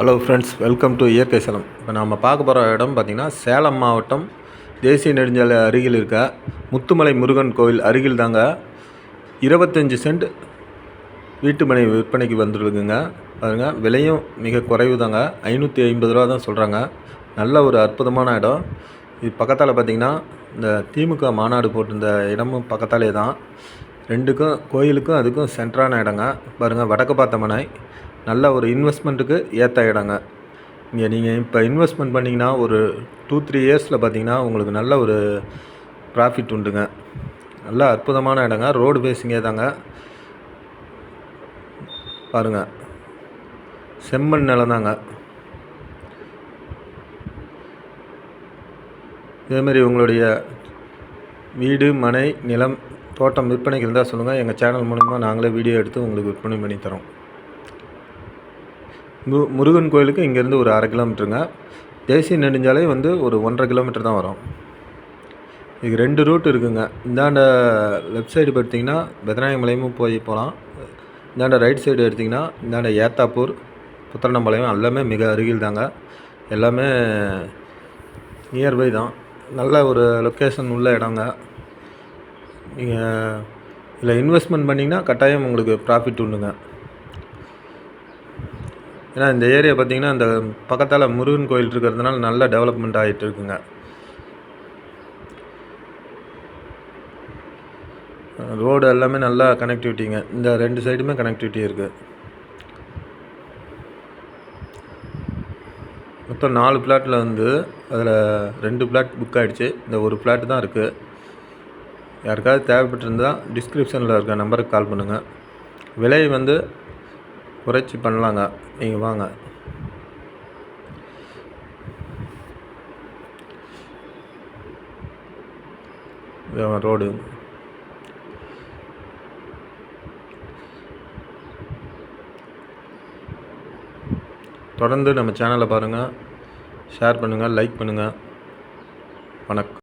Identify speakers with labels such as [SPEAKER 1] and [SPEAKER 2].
[SPEAKER 1] Hello friends welcome to இயற்கை சேலம். இப்போ நம்ம பார்க்க போகிற இடம் பார்த்திங்கன்னா சேலம் மாவட்டம் தேசிய நெடுஞ்சாலை அருகில் இருக்க முத்துமலை முருகன் கோவில் அருகில் தாங்க. இருபத்தஞ்சி சென்ட் வீட்டு மனை விற்பனைக்கு வந்துருக்குங்க. பாருங்க விலையும் மிக குறைவு தாங்க. ஐநூற்றி ஐம்பது ரூபா தான் சொல்கிறாங்க நல்ல ஒரு அற்புதமான இடம். இது பக்கத்தால் பார்த்திங்கன்னா இந்த திமுக மாநாடு போட்டிருந்த இடமும் பக்கத்தாலே தான் ரெண்டுக்கும் கோயிலுக்கும் அதுக்கும் சென்டரான இடங்க. பாருங்கள் வடக்கு பார்த்த மனை. நல்ல ஒரு இன்வெஸ்ட்மெண்ட்டுக்கு ஏற்ற இடங்க இங்கே நீங்கள் இப்போ இன்வெஸ்ட்மெண்ட் பண்ணிங்கன்னா ஒரு டூ த்ரீ இயர்ஸில் பார்த்தீங்கன்னா உங்களுக்கு நல்ல ஒரு ப்ராஃபிட் உண்டுங்க. நல்ல அற்புதமான இடங்க. ரோடு பேஸிங்கே தாங்க. பாருங்கள் செம்மண் நிலம் தாங்க இதேமாரி உங்களுடைய வீடு மனை நிலம் தோட்டம் விற்பனைக்கு இருந்தால் சொல்லுங்கள் எங்கள் சேனல் மூலமாக நாங்களே வீடியோ எடுத்து உங்களுக்கு விற்பனை பண்ணி தரோம். முருகன் கோயிலுக்கு இங்கேருந்து ஒரு அரை கிலோமீட்டருங்க. தேசிய நெடுஞ்சாலை வந்து ஒரு ஒன்றரை கிலோமீட்டர் தான் வரும். இதுக்கு ரெண்டு ரூட் இருக்குங்க. இந்தாண்ட லெஃப்ட் சைடு பார்த்தீங்கன்னா பெதநாயகமலையும் போய் போகலாம். இந்தாண்ட ரைட் சைடு எடுத்திங்கன்னா இந்தாண்ட ஏத்தாப்பூர் புத்தரணம்பாளையம் எல்லாமே மிக அருகில் தாங்க. எல்லாமே நியர்பை தான். நல்ல ஒரு லொக்கேஷன் உள்ள இடங்க. நீங்கள் இதில் இன்வெஸ்ட்மெண்ட் பண்ணிங்கன்னா கட்டாயம் உங்களுக்கு ப்ராஃபிட் உண்டுங்க. ஏன்னா இந்த ஏரியா பார்த்திங்கன்னா இந்த பக்கத்தால் முருகன் கோயில் இருக்கிறதுனால நல்ல டெவலப்மெண்ட் ஆகிட்டு இருக்குங்க. ரோடு எல்லாமே நல்லா கனெக்டிவிட்டிங்க இந்த ரெண்டு சைடுமே கனெக்டிவிட்டி இருக்குது மொத்தம் நாலு பிளாட்டில் வந்து அதில் ரெண்டு பிளாட் புக் ஆகிடுச்சு இந்த ஒரு பிளாட் தான் இருக்குது யாருக்காவது தேவைப்பட்டிருந்தால் டிஸ்கிரிப்ஷனில் இருக்க நம்பருக்கு கால் பண்ணுங்கள் விலை வந்து குறைச்சி பண்ணலாங்க. நீங்கள் வாங்க. ரோடு. தொடர்ந்து நம்ம சேனலை பாருங்கள் ஷேர் பண்ணுங்கள் லைக் பண்ணுங்கள் வணக்கம்.